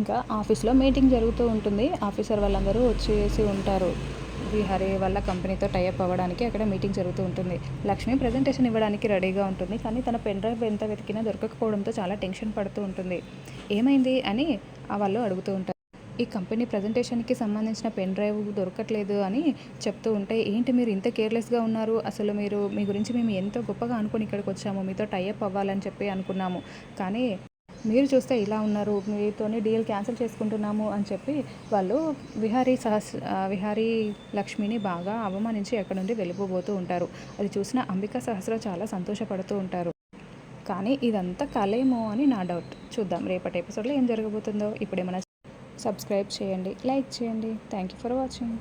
ఇంకా ఆఫీస్లో మీటింగ్ జరుగుతూ ఉంటుంది. ఆఫీసర్ వాళ్ళందరూ వచ్చేసి ఉంటారు. విహారీ వాళ్ళ కంపెనీతో టైఅప్ అవ్వడానికి అక్కడ మీటింగ్ జరుగుతూ ఉంటుంది. లక్ష్మి ప్రజెంటేషన్ ఇవ్వడానికి రెడీగా ఉంటుంది. కానీ తన పెన్ డ్రైవ్ ఎంత వెతికినా దొరకకపోవడంతో చాలా టెన్షన్ పడుతూ ఉంటుంది. ఏమైంది అని ఆ వాళ్ళు అడుగుతూ ఉంటారు. ఈ కంపెనీ ప్రజెంటేషన్కి సంబంధించిన పెన్ డ్రైవ్ దొరకట్లేదు అని చెప్తూ ఉంటే ఏంటి మీరు ఇంత కేర్లెస్గా ఉన్నారు? అసలు మీరు మీ గురించి మేము ఎంతో గొప్పగా అనుకుని ఇక్కడికి వచ్చాము. మీతో టైఅప్ అవ్వాలని చెప్పి అనుకున్నాము. కానీ మీరు చూస్తే ఇలా ఉన్నారు మీతోని డీల్ క్యాన్సిల్ చేసుకుంటున్నాము అని చెప్పి వాళ్ళు విహారీ సహస్ విహారీ లక్ష్మిని బాగా అవమానించి అక్కడ నుండి వెళ్ళిపోబోతూ ఉంటారు. అది చూసిన అంబికా సహస్ర చాలా సంతోషపడుతూ ఉంటారు. కానీ ఇదంతా కలేమో అని నా డౌట్. చూద్దాం రేపటి ఎపిసోడ్లో ఏం జరగబోతుందో. ఇప్పుడేమైనా సబ్స్క్రైబ్ చేయండి లైక్ చేయండి. Thank you for watching.